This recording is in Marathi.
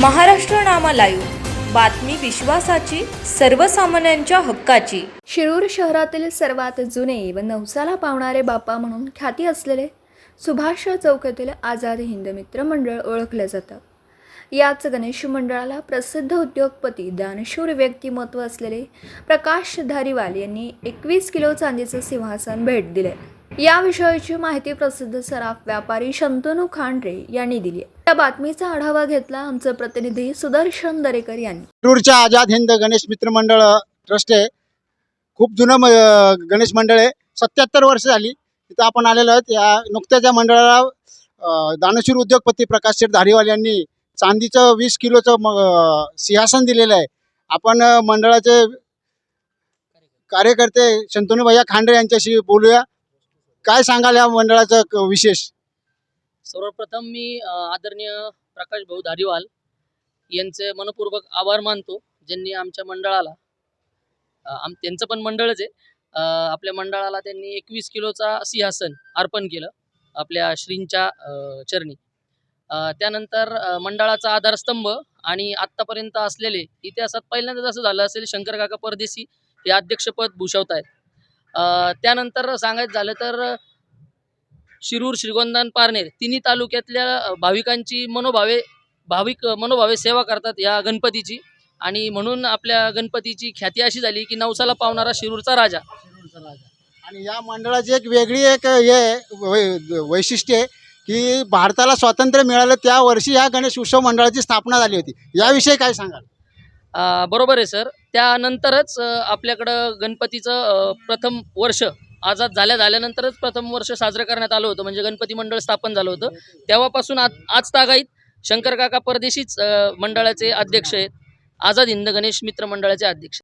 महाराष्ट्र नामा लाईव्ह बातमी विश्वासाची सर्वसामान्यांच्या हक्काची. शिरूर शहरातील सर्वात जुने व नवसाला पावणारे बापा म्हणून ख्याती असलेले सुभाष चौक येथील आझाद हिंद मित्र मंडळ ओळखलं जातं. याच गणेश मंडळाला प्रसिद्ध उद्योगपती दानशूर व्यक्तिमत्व असलेले प्रकाश धारीवाल यांनी एकवीस किलो चांदीचं सिंहासन भेट दिले. याविषयीची माहिती प्रसिद्ध सराफ व्यापारी शंतनू खांडरे यांनी दिली या बातमीचा आढावा घेतला आमचे प्रतिनिधी सुदर्शन दरेकर यांनी. टूरच्या आझाद हिंद गणेश मित्र मंडळ ट्रस्ट आहे खूप जुनं म- गणेश मंडळ आहे. सत्याहत्तर वर्ष झाली. तिथं आपण आलेलो आहोत. या नुकत्याच या मंडळाला अं, दानशूर उद्योगपती प्रकाश शेठ धारीवाल यांनी चांदीचं वीस किलोचं म- अं, सिंहासन दिलेलं आहे. आपण अं, मंडळाचे कार्यकर्ते शंतनू भैया खांडे यांच्याशी बोलूया. काय सांगाल या मंडळाचं क- विशेष? सर्वप्रथम मी अ, आदरणीय प्रकाश भाऊ धारीवाल यांचे मनपूर्वक आभार मानतो ज्यांनी आमच्या मंडळाला अ, आम त्यांचं पण मंडळच आहे. अ, आपल्या मंडळाला त्यांनी एकवीस किलोचा सिंहासन अर्पण केलं आपल्या श्रींच्या अ, चरणी. अ, त्यानंतर अ, मंडळाचा आधारस्तंभ आणि आत्तापर्यंत असलेले इतिहासात पहिल्यांदाच असं झालं असेल शंकर काका परदेशी हे अध्यक्षपद भूषवत आहेत त्यानंतर सांगायचं झालं तर शिरूर श्रीगोंदा पारनेर तिन्ही तालुक्यातल्या भाविकांची मनोभावे भाविक मनोभावे सेवा करतात या गणपतीची. आणि म्हणून आपल्या गणपतीची ख्याती अशी झाली की नवसाला पावणारा शिरूरचा राजा. शिरूरचा राजा. आणि या मंडळाची एक वेगळी एक हे आहे, वैशिष्ट्य आहे की भारताला स्वातंत्र्य मिळालं त्या वर्षी या गणेश उत्सव मंडळाची स्थापना झाली होती. याविषयी काय सांगाल? बरोबर आहे सर. त्यानंतरच आपल्याकडं गणपतीचं प्रथम वर्ष आझाद झाल्या झाल्यानंतरच प्रथम वर्ष साजरं करण्यात आलं होतं. म्हणजे गणपती मंडळ स्थापन झालं होतं. तेव्हापासून आज आज तागाईत शंकर काका परदेशीच मंडळाचे अध्यक्ष आहेत. आझाद हिंद गणेश मित्र मंडळाचे अध्यक्ष